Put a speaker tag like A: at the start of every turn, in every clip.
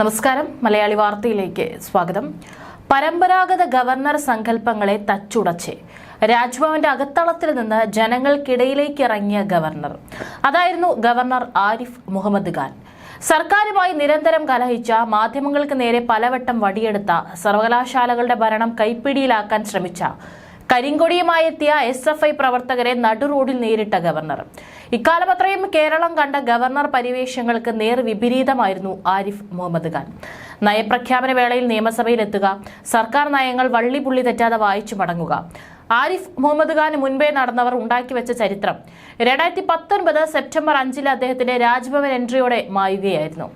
A: നമസ്കാരം. മലയാളി വാർത്തയിലേക്ക് സ്വാഗതം. പരമ്പരാഗത ഗവർണർ സങ്കല്പങ്ങളെ തച്ചുടച്ച് രാജ്ഭവന്റെ അകത്തളത്തിൽ നിന്ന് ജനങ്ങൾക്കിടയിലേക്ക് ഇറങ്ങിയ ഗവർണർ. അതായിരുന്നു ഗവർണർ ആരിഫ് മുഹമ്മദ് ഖാൻ. സർക്കാരുമായി നിരന്തരം കലഹിച്ച മാധ്യമങ്ങൾക്ക് നേരെ പലവട്ടം വടിയെടുത്ത സർവകലാശാലകളുടെ ഭരണം കൈപ്പിടിയിലാക്കാൻ ശ്രമിച്ച കരിങ്കൊടിയുമായി എത്തിയ എസ് എഫ് ഐ പ്രവർത്തകരെ നടുറോഡിൽ നേരിട്ട ഗവർണർ. ഇക്കാലം അത്രയും കേരളം കണ്ട ഗവർണർ പരിവേഷങ്ങൾക്ക് നേർ വിപരീതമായിരുന്നു ആരിഫ് മുഹമ്മദ് ഖാൻ. നയപ്രഖ്യാപന വേളയിൽ നിയമസഭയിലെത്തുക സർക്കാർ നയങ്ങൾ വള്ളിപുള്ളി തെറ്റാതെ വായിച്ചു മടങ്ങുക. ആരിഫ് മുഹമ്മദ് ഖാന് മുൻപേ നടന്നവർ ഉണ്ടാക്കി വെച്ച ചരിത്രം. രണ്ടായിരത്തി പത്തൊൻപത് സെപ്റ്റംബർ അഞ്ചിൽ അദ്ദേഹത്തിന്റെ രാജ്ഭവൻ എൻട്രിയോടെ മായുകയായിരുന്നു.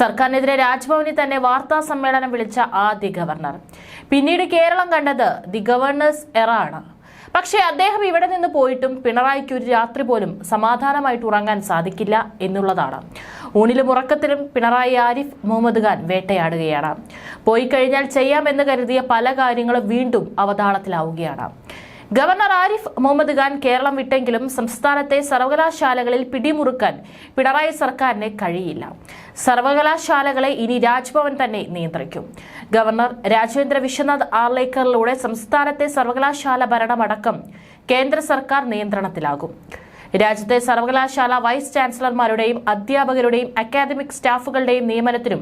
A: സർക്കാരിനെതിരെ രാജ്ഭവനിൽ തന്നെ വാർത്താ സമ്മേളനം വിളിച്ച ആദ്യ ഗവർണർ. പിന്നീട് കേരളം കണ്ടത് ദി ഗവർണേഴ്സ് എറ ആണ്. പക്ഷേ അദ്ദേഹം ഇവിടെ നിന്ന് പോയിട്ടും പിണറായിക്ക് ഒരു രാത്രി പോലും സമാധാനമായിട്ട് ഉറങ്ങാൻ സാധിക്കില്ല എന്നുള്ളതാണ്. ഊണിലും ഉറക്കത്തിലും പിണറായി ആരിഫ് മുഹമ്മദ് ഖാൻ വേട്ടയാടുകയാണ്. പോയി കഴിഞ്ഞാൽ ചെയ്യാമെന്ന് കരുതിയ പല കാര്യങ്ങളും വീണ്ടും അവതാളത്തിലാവുകയാണ്. ഗവർണർ ആരിഫ് മുഹമ്മദ് ഖാൻ കേരളം വിട്ടെങ്കിലും സംസ്ഥാനത്തെ സർവകലാശാലകളിൽ പിടിമുറുക്കാൻ പിണറായി സർക്കാരിന് കഴിയില്ല. സർവകലാശാലകളെ ഇനി രാജ്ഭവൻ തന്നെ നിയന്ത്രിക്കും. ഗവർണർ രാജേന്ദ്ര വിശ്വനാഥ് ആർലേക്കറിലൂടെ സംസ്ഥാനത്തെ സർവകലാശാല ഭരണമടക്കം കേന്ദ്ര സർക്കാർ നിയന്ത്രണത്തിലാകും. രാജ്യത്തെ സർവകലാശാല വൈസ് ചാൻസലർമാരുടെയും അധ്യാപകരുടെയും അക്കാദമിക് സ്റ്റാഫുകളുടെയും നിയമനത്തിനും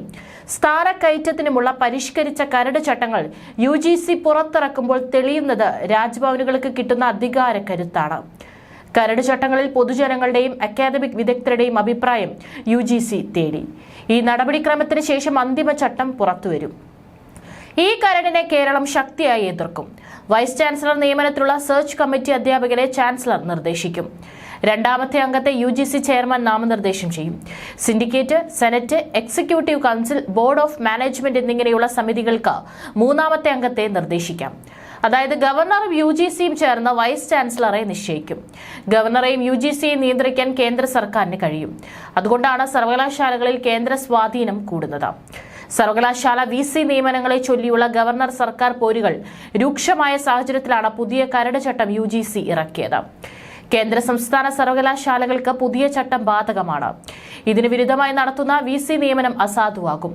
A: സ്ഥാനക്കയറ്റത്തിനുമുള്ള പരിഷ്കരിച്ച കരട് ചട്ടങ്ങൾ യു ജി സി പുറത്തിറക്കുമ്പോൾ തെളിയുന്നത് രാജ്ഭവനുകൾക്ക് കിട്ടുന്ന അധികാര കരുത്താണ്. കരട് ചട്ടങ്ങളിൽ പൊതുജനങ്ങളുടെയും അക്കാദമിക് വിദഗ്ധരുടെയും അഭിപ്രായം യു ജി സി തേടി. ഈ നടപടിക്രമത്തിന് ശേഷം അന്തിമ ചട്ടം പുറത്തുവരും. ഈ കരടിനെ കേരളം ശക്തിയായി എതിർക്കും. വൈസ് ചാൻസലർ നിയമനത്തിലുള്ള സെർച്ച് കമ്മിറ്റി അധ്യാപകരെ ചാൻസലർ നിർദ്ദേശിക്കും. രണ്ടാമത്തെ അംഗത്തെ യു ചെയർമാൻ നാമനിർദ്ദേശം ചെയ്യും. Syndicate senate executive council board of management എന്നിങ്ങനെയുള്ള സമിതികൾക്ക് മൂന്നാമത്തെ അംഗത്തെ നിർദ്ദേശിക്കാം. അതായത് ഗവർണറും യു ജി സിയും ചേർന്ന് വൈസ് ചാൻസലറെ നിശ്ചയിക്കും. ഗവർണറെയും യു ജി സിയെയും നിയന്ത്രിക്കാൻ കേന്ദ്ര സർക്കാരിന് കഴിയും. അതുകൊണ്ടാണ് സർവകലാശാലകളിൽ കേന്ദ്ര സ്വാധീനം കൂടുന്നത്. സർവകലാശാല വി സി നിയമനങ്ങളെ ചൊല്ലിയുള്ള ഗവർണർ സർക്കാർ പോരുകൾ രൂക്ഷമായ സാഹചര്യത്തിലാണ് പുതിയ കരട് ചട്ടം യു ഇറക്കിയത്. കേന്ദ്ര സംസ്ഥാന സർവകലാശാലകൾക്ക് പുതിയ ചട്ടം ബാധകമാണ്. ഇതിന് വിരുദ്ധമായി നടത്തുന്ന വി സി നിയമനം അസാധുവാകും.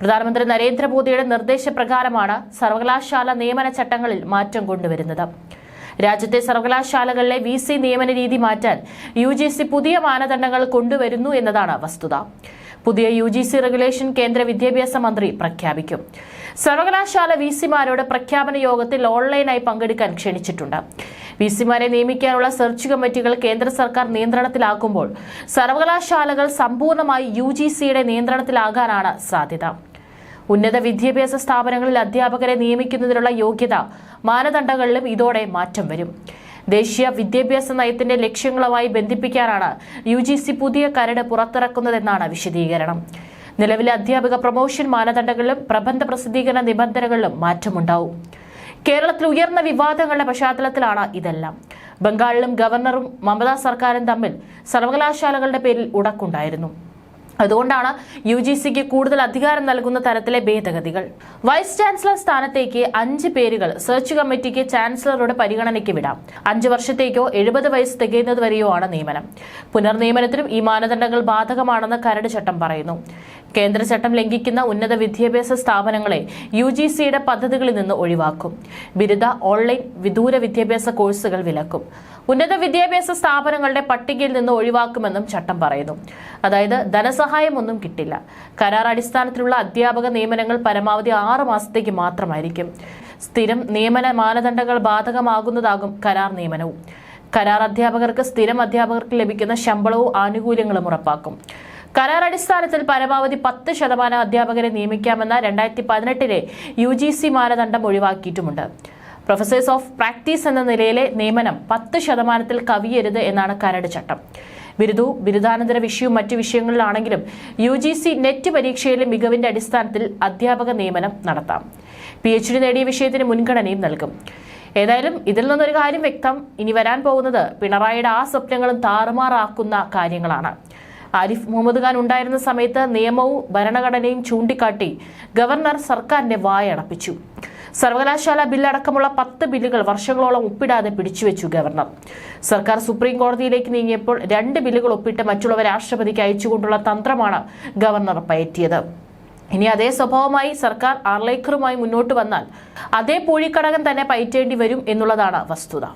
A: പ്രധാനമന്ത്രി നരേന്ദ്രമോദിയുടെ നിർദ്ദേശപ്രകാരമാണ് സർവകലാശാല നിയമന ചട്ടങ്ങളിൽ മാറ്റം കൊണ്ടുവരുന്നത്. രാജ്യത്തെ സർവകലാശാലകളിലെ വി സി നിയമന രീതി മാറ്റാൻ യു ജി സി പുതിയ മാനദണ്ഡങ്ങൾ കൊണ്ടുവരുന്നു എന്നതാണ് വസ്തുത. പുതിയ യു ജി സി റെഗുലേഷൻ കേന്ദ്ര വിദ്യാഭ്യാസ മന്ത്രി പ്രഖ്യാപിക്കും. സർവകലാശാല വി സിമാരോട് പ്രഖ്യാപന യോഗത്തിൽ ഓൺലൈനായി പങ്കെടുക്കാൻ ക്ഷണിച്ചിട്ടുണ്ട്. വി സിമാരെ നിയമിക്കാനുള്ള സെർച്ച് കമ്മിറ്റികൾ കേന്ദ്ര സർക്കാർ നിയന്ത്രണത്തിലാക്കുമ്പോൾ സർവകലാശാലകൾ സമ്പൂർണമായി യു ജി സിയുടെ നിയന്ത്രണത്തിലാകാനാണ് സാധ്യത. ഉന്നത വിദ്യാഭ്യാസ സ്ഥാപനങ്ങളിൽ അധ്യാപകരെ നിയമിക്കുന്നതിനുള്ള യോഗ്യത മാനദണ്ഡങ്ങളിലും ഇതോടെ മാറ്റം വരും. ദേശീയ വിദ്യാഭ്യാസ നയത്തിന്റെ ലക്ഷ്യങ്ങളുമായി ബന്ധിപ്പിക്കാനാണ് യു ജി സി പുതിയ കരട് പുറത്തിറക്കുന്നതെന്നാണ് വിശദീകരണം. നിലവിലെ അധ്യാപക പ്രൊമോഷൻ മാനദണ്ഡങ്ങളിലും പ്രബന്ധ പ്രസിദ്ധീകരണ നിബന്ധനകളിലും മാറ്റമുണ്ടാവും. കേരളത്തിൽ ഉയർന്ന വിവാദങ്ങളുടെ പശ്ചാത്തലത്തിലാണ് ഇതെല്ലാം. ബംഗാളിലും ഗവർണറും മമതാ സർക്കാരും തമ്മിൽ സർവകലാശാലകളുടെ പേരിൽ ഉടക്കുണ്ടായിരുന്നു. അതുകൊണ്ടാണ് യു ജി സിക്ക് കൂടുതൽ അധികാരം നൽകുന്ന തരത്തിലെ ഭേദഗതികൾ. വൈസ് ചാൻസലർ സ്ഥാനത്തേക്ക് അഞ്ച് പേരുകൾ സെർച്ച് കമ്മിറ്റിക്ക് ചാൻസലറുടെ പരിഗണനയ്ക്ക് വിടാം. അഞ്ചു വർഷത്തേക്കോ എഴുപത് വയസ്സ് തികയുന്നതുവരെയോ ആണ് നിയമനം. പുനർനിയമനത്തിനും ഈ മാനദണ്ഡങ്ങൾ ബാധകമാണെന്ന് കരട് ചട്ടം പറയുന്നു. കേന്ദ്ര ചട്ടം ലംഘിക്കുന്ന ഉന്നത വിദ്യാഭ്യാസ സ്ഥാപനങ്ങളെ യു ജി സിയുടെ പദ്ധതികളിൽ നിന്ന് ഒഴിവാക്കും. ബിരുദ ഓൺലൈൻ വിദൂര വിദ്യാഭ്യാസ കോഴ്സുകൾ വിലക്കും. ഉന്നത വിദ്യാഭ്യാസ സ്ഥാപനങ്ങളുടെ പട്ടികയിൽ നിന്ന് ഒഴിവാക്കുമെന്നും ചട്ടം പറയുന്നു. അതായത് ധനസഹായമൊന്നും കിട്ടില്ല. കരാർ അടിസ്ഥാനത്തിലുള്ള അധ്യാപക നിയമനങ്ങൾ പരമാവധി ആറ് മാസത്തേക്ക് മാത്രമായിരിക്കും. സ്ഥിരം നിയമന മാനദണ്ഡങ്ങൾ ബാധകമാകുന്നതാകും കരാർ നിയമനവും. കരാർ അധ്യാപകർക്ക് സ്ഥിരം അധ്യാപകർക്ക് ലഭിക്കുന്ന ശമ്പളവും ആനുകൂല്യങ്ങളും ഉറപ്പാക്കും. കരാർ അടിസ്ഥാനത്തിൽ പരമാവധി പത്ത് ശതമാനം അധ്യാപകരെ നിയമിക്കാമെന്ന രണ്ടായിരത്തി പതിനെട്ടിലെ യു ജി സി മാനദണ്ഡം ഒഴിവാക്കിയിട്ടുമുണ്ട്. പ്രൊഫസേഴ്സ് ഓഫ് പ്രാക്ടീസ് എന്ന നിലയിലെ നിയമനം പത്ത് ശതമാനത്തിൽ കവിയരുത് എന്നാണ് കരട് ചട്ടം. ബിരുദു ബിരുദാനന്തര വിഷയവും മറ്റു വിഷയങ്ങളിലാണെങ്കിലും യു ജി സി നെറ്റ് പരീക്ഷയിലെ മികവിന്റെ അടിസ്ഥാനത്തിൽ അധ്യാപക നിയമനം നടത്താം. പി എച്ച് ഡി നേടിയ വിഷയത്തിന് മുൻഗണനയും നൽകും. ഏതായാലും ഇതിൽ നിന്നൊരു കാര്യം വ്യക്തം. ഇനി വരാൻ പോകുന്നത് പിണറായിയുടെ ആ സ്വപ്നങ്ങളും താറുമാറാക്കുന്ന കാര്യങ്ങളാണ്. ആരിഫ് മുഹമ്മദ് ഖാൻ ഉണ്ടായിരുന്ന സമയത്ത് നിയമവും ഭരണഘടനയും ചൂണ്ടിക്കാട്ടി ഗവർണർ സർക്കാരിന്റെ വായടപ്പിച്ചു. സർവകലാശാല ബില്ലടക്കമുള്ള പത്ത് ബില്ലുകൾ വർഷങ്ങളോളം ഒപ്പിടാതെ പിടിച്ചുവെച്ചു ഗവർണർ. സർക്കാർ സുപ്രീം കോടതിയിലേക്ക് നീങ്ങിയപ്പോൾ രണ്ട് ബില്ലുകൾ ഒപ്പിട്ട് മറ്റുള്ളവർ രാഷ്ട്രപതിക്ക് അയച്ചുകൊണ്ടുള്ള തന്ത്രമാണ് ഗവർണർ പയറ്റിയത്. ഇനി അതേ സ്വഭാവമായി സർക്കാർ ആർലൈക്കറുമായി മുന്നോട്ട് വന്നാൽ അതേ പൂഴിക്കടകം തന്നെ പയറ്റേണ്ടി വരും എന്നുള്ളതാണ് വസ്തുത.